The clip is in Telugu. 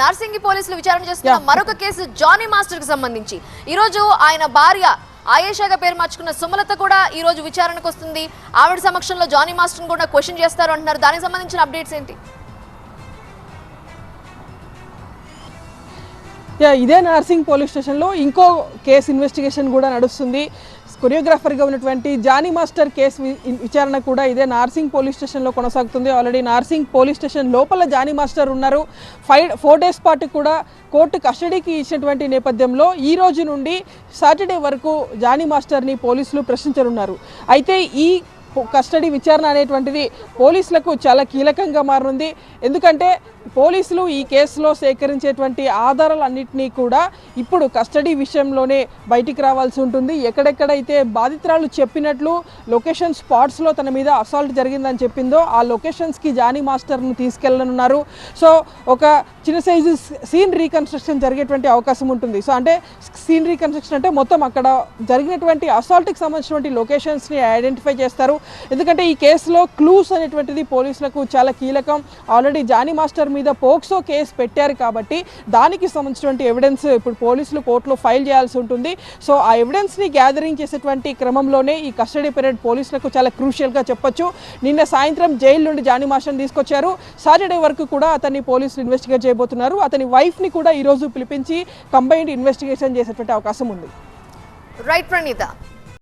నార్సింగి పోలీసులు విచారణ చేస్తున్న మరొక కేసు జానీ మాస్టర్కి సంబంధించి. ఈ రోజు ఆయన భార్య ఆయేషాగా పేరు మార్చుకున్న సుమలత కూడా ఈ రోజు విచారణకు వస్తుంది. ఆవిడ సమక్షంలో జానీ మాస్టర్ కూడా క్వశ్చన్ చేస్తారు అంటున్నారు. దానికి సంబంధించిన అప్డేట్స్ ఏంటి? ఇదే నర్సింగ్ పోలీస్ స్టేషన్లో ఇంకో కేసు ఇన్వెస్టిగేషన్ కూడా నడుస్తుంది. కొరియోగ్రాఫర్గా ఉన్నటువంటి జానీ మాస్టర్ కేసు వి- విచారణ కూడా ఇదే నార్సింగ్ పోలీస్ స్టేషన్లో కొనసాగుతుంది. ఆల్రెడీ నార్సింగ్ పోలీస్ స్టేషన్ లోపల జానీ మాస్టర్ ఉన్నారు. ఫైవ్ ఫోర్ డేస్ పాటు కూడా కోర్టు కస్టడీకి ఇచ్చినటువంటి నేపథ్యంలో ఈ రోజు నుండి సాటర్డే వరకు జానీ మాస్టర్ని పోలీసులు ప్రశ్నించనున్నారు. అయితే ఈ కస్టడీ విచారణ అనేటువంటిది పోలీసులకు చాలా కీలకంగా మారనుంది ఎందుకంటే పోలీసులు ఈ కేసులో సేకరించేటువంటి ఆధారాలన్నింటినీ కూడా ఇప్పుడు కస్టడీ విషయంలోనే బయటికి రావాల్సి ఉంటుంది. ఎక్కడెక్కడైతే బాధితురాలు చెప్పినట్లు లొకేషన్ స్పాట్స్లో తన మీద అసాల్ట్ జరిగిందని చెప్పిందో ఆ లొకేషన్స్కి జానీ మాస్టర్ను తీసుకెళ్ళనున్నారు. సో ఒక చిన్న సైజు సీన్ రీకన్స్ట్రక్షన్ జరిగేటువంటి అవకాశం ఉంటుంది. సో అంటే సీన్ రీకన్స్ట్రక్షన్ అంటే మొత్తం అక్కడ జరిగినటువంటి అసాల్ట్కి సంబంధించినటువంటి లొకేషన్స్ని ఐడెంటిఫై చేస్తారు. ఎందుకంటే ఈ కేసులో క్లూస్ అనేటువంటిది పోలీసులకు చాలా కీలకం. ఆల్రెడీ జానీ మాస్టర్ మీద పోక్సో కేసు పెట్టారు కాబట్టి దానికి సంబంధించినటువంటి ఎవిడెన్స్ ఇప్పుడు పోలీసులు కోర్టులో ఫైల్ చేయాల్సి ఉంటుంది. సో ఆ ఎవిడెన్స్ని గ్యాదరింగ్ చేసేటువంటి క్రమంలోనే ఈ కస్టడీ పీరియడ్ పోలీసులకు చాలా క్రూషియల్గా చెప్పొచ్చు. నిన్న సాయంత్రం జైలు నుండి జానీ మాస్టర్ని తీసుకొచ్చారు. సాటర్డే వరకు కూడా అతన్ని పోలీసులు ఇన్వెస్టిగేట్ చేయబోతున్నారు. అతని వైఫ్ని కూడా ఈరోజు పిలిపించి కంబైన్డ్ ఇన్వెస్టిగేషన్ చేసేటువంటి అవకాశం ఉంది. రైట్ ప్రణీత